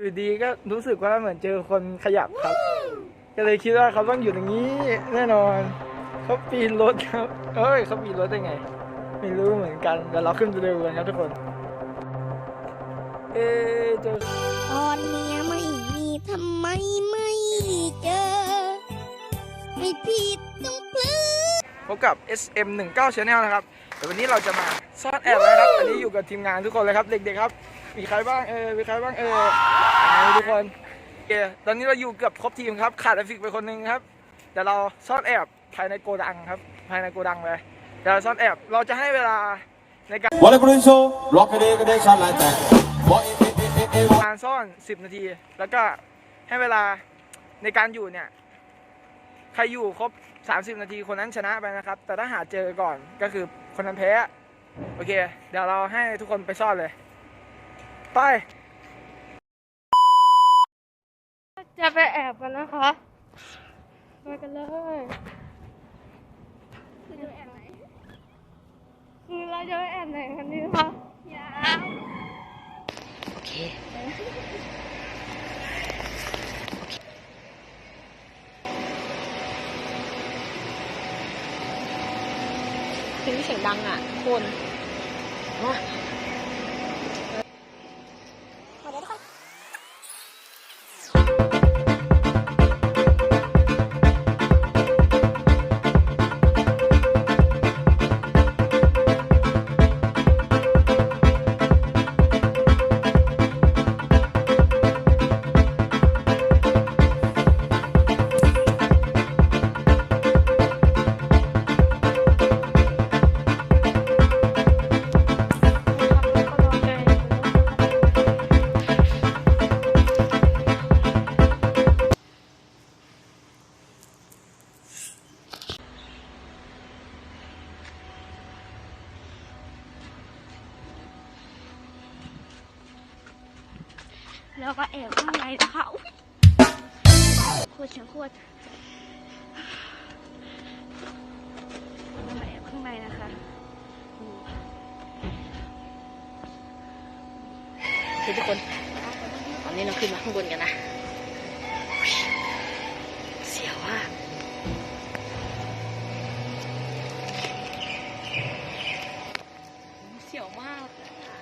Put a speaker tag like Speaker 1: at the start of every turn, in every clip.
Speaker 1: อยู่ดีก็รู้สึกว่าเหมือนเจอคนขยับครับ ก็เลยคิดว่าเขาต้องอยู่ตรงนี้แน่นอนเขาปีนรถครับเอ้ยเขาปีนรถได้ไง ไม่รู้เหมือนกันเดี๋ยวเราขึ้นไปดูกันครับทุกคน เอ๊ะเจอ
Speaker 2: ตอนเนี้ยไม่มีทำไมไม่เจอ ไม่ผิดต้องพลือ
Speaker 1: พบกับ SM 1 9 Channel นะครับเดี๋ยววันนี้เราจะมาซ่อนแอบนะครับอันนี้อยู่กับทีมงานทุกคนเลยครับเด็กๆครับ มีใครบ้างเออมีใครบ้างเอออ่าทุกคนโอเคตอนนี้เราอยู่เกือบครบทีมครับ ขาดไอฟิกไปคนหนึงครับเดี๋ยวเราซ่อนแอบภายในโกดังครับ ภายในโกดังเลยเดี๋ยวเราซ่อนแอบเราจะให้เวลาในการ
Speaker 3: What a great show. Rock it, it, it, shot like that. What it, it, it, it, it,
Speaker 1: การซ่อน 10 นาที แล้วก็ให้เวลาในการอยู่เนี่ย ใครอยู่ครบ 30 นาทีคนนั้นชนะไปนะครับ แต่ถ้าหาเจอก่อนก็คือคนนั้นแพ้ โอเค เดี๋ยวเราให้ทุกคนไปซ่อนเลย ไป
Speaker 4: จะไปแอบกันนะคะ ไปกันเลยคือเราจะไปแอบไหนคือเราจะไปแอบไหนกันดีคะยาวโอเค
Speaker 5: เพลงที่เสียงดังอะ คน
Speaker 4: แล้วก็แอบข้างในนะคะโคตรเสียงโคตรเรามาแอบข้างในนะคะ
Speaker 5: คือทุกคน ตอนนี้เราขึ้นมาข้างบนกันนะอุ๊ยเสียวอะเสียวมากเลยอะ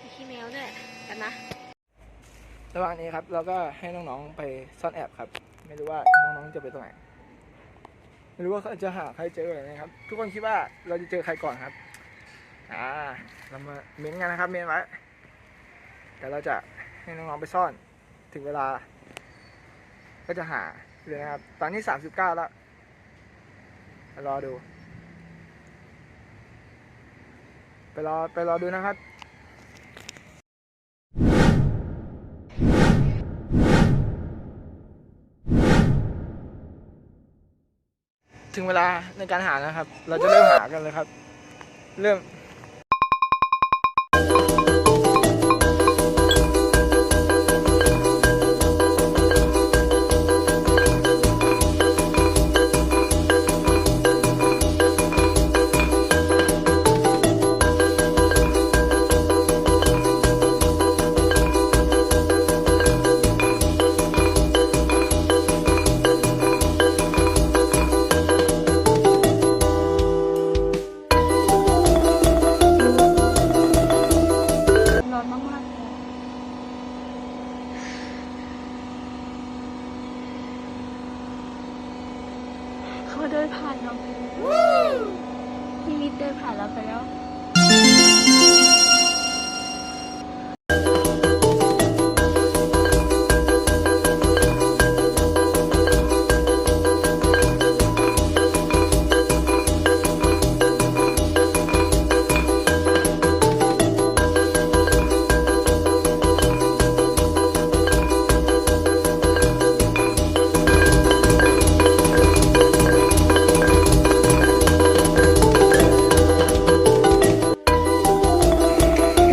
Speaker 5: มีขี้แมวด้วยกันนะ
Speaker 1: ระหว่างนี้ครับเราก็ให้น้องๆไปซ่อนแอบครับ ไม่รู้ว่าน้องๆจะไปตรงไหนไม่รู้ว่าเขาจะหาใครเจอไหมครับ ทุกคนคิดว่าเราจะเจอใครก่อนครับ อ่า เรามาเม้นกันนะครับเม้นไว้เดี๋ยวเราจะให้น้องๆไปซ่อนถึงเวลา ก็จะหาเลยนะครับ ตอนนี้สามสิบเก้าแล้วรอดู ไปรอไปรอดูนะครับ ถึงเวลาในการหานะครับ เราจะเริ่มหากันเลยครับ เริ่ม
Speaker 4: เดินผ่านเราไปแล้ว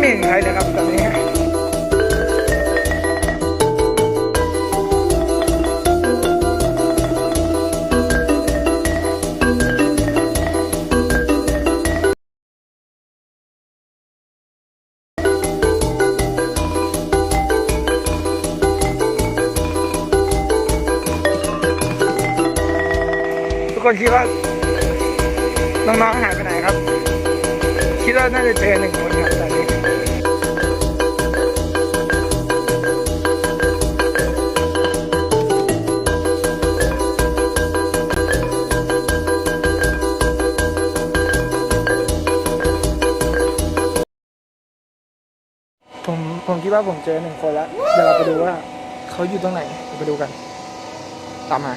Speaker 4: หนึ่งเลยนะครับตอนนี้
Speaker 1: คนคิดว่าน้องๆหายไปไหนครับ คิดว่าน่าจะเจอหนึ่ง ว่าผมเจอหนึ่งคนแล้วเดี๋ยวเราไปดูว่าเขาอยู่ตรงไหนเดี๋ยวไปดูกัน ตามมา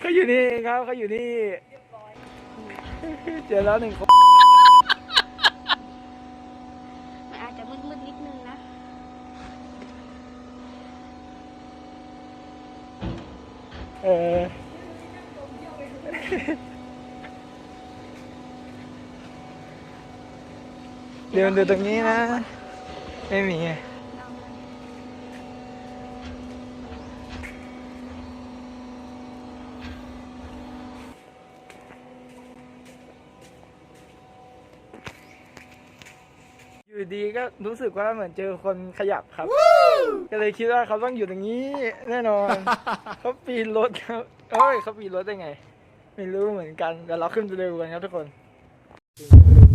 Speaker 1: เขาอยู่นี่ครับเขาอยู่นี่เจอแล้วหนึ่งคน
Speaker 2: มันอาจจะมืดๆนิดนึงนะ
Speaker 1: เออ เดี๋ยวดูตรงนี้นะ ไม่มีอยู่ดีก็รู้สึกว่าเหมือนเจอคนขยับครับ ก็เลยคิดว่าเขาต้องอยู่ตรงนี้ แน่นอน เขาปีนรถครับเอ้ยเขาปีนรถได้ไง ไม่รู้เหมือนกันเดี๋ยวเราขึ้นไปดูกันครับทุกคน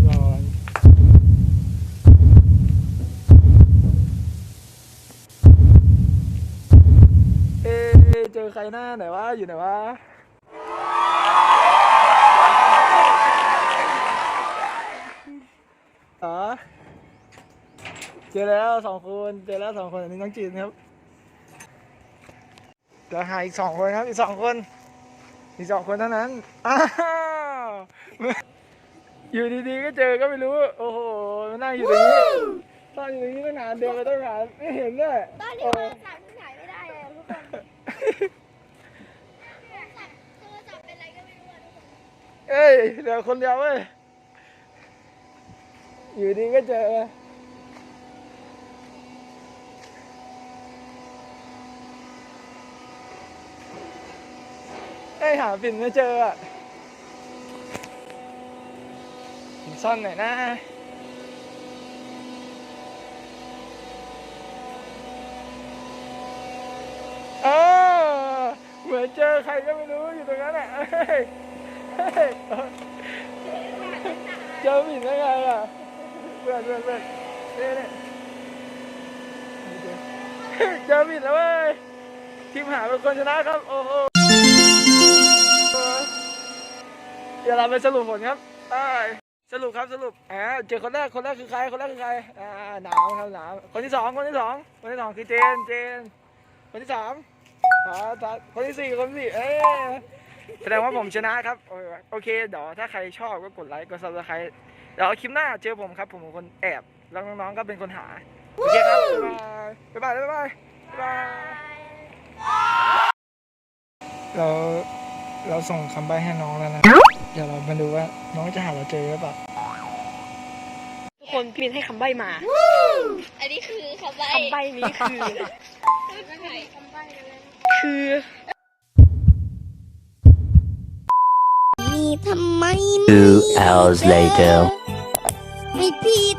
Speaker 1: ก่อนเอ๊ะ เจอใครหน้าไหนวะอยู่ไหนวะอ๋อเจอแล้วสองคนเจอแล้วสองคนอันนี้น้องจีนครับเดี๋ยวหาอีกสองคนครับอีกสองคนอีกสองคนเท่านั้นอ้าวอยู่ดีๆก็เจอก็ไม่รู้ โอ้โหนั่งอยู่ตรงนี้ตั้งอยู่ตรงนี้ตั้งนานเดินมาตั้งนานไม่เห็นด้วย
Speaker 2: ตอนนี้
Speaker 1: โอ้
Speaker 2: โทรศัพท์ที่ไหนไม่ได้เลยทุกคนโทรศัพท์เป็นอะไรก็ไม่รู้อะทุกคน
Speaker 1: เอ้ยเดี๋ยวคนเดียวเว้ย อยู่ดีก็เจอเอ้ยหาปิ่นไม่เจออะปิ่นซ่อนไหนอยนะเออเหมือนเจอใครก็ไม่รู้อยู่ตรงนั้นอะ เฮ้ยเฮ้ยเจอผิดได้ไงอะเพื่อนเพื่อนเพื่อนเนี่ยเนี่ยเจอผิดแล้วเว้ยทีมหาเป็นคนชนะครับ โอ้โหเดี๋ยวเราไปสรุปผลครับไปสรุปครับสรุปอ่าเจอคนแรกคนแรกคือใครคนแรกคือใครอ่าหนาวครับหนาวคนที่สองคนที่สองคนที่สองคือเจนเจน คนที่สามคนที่สี่คนที่สี่เอ้ แสดงว่าผมชนะครับโอเคโอเคเดี๋ยวถ้าใครชอบก็กดไลค์กดซับสไครต์เดี๋ยวคลิปหน้าเจอผมครับ ผมเป็นคนแอบ แล้วน้องๆก็เป็นคนหาโอเคครับบ๊ายบายบ๊ายบายบ๊ายบายบ๊ายบายเราเราส่งคำใบ้ให้น้องแล้วนะ เดี๋ยวเรามาดูว่าน้องจะหาเราเจอหรือเปล่า
Speaker 5: ทุกคนพี่มินให้คำใบ้มา
Speaker 2: อันนี้คือคำใบ้
Speaker 5: คำใบ้นี้คือ
Speaker 2: คำใบ้กันเลย
Speaker 5: คือ
Speaker 2: ทำไม
Speaker 6: Two hours later.
Speaker 2: ไม่ผิด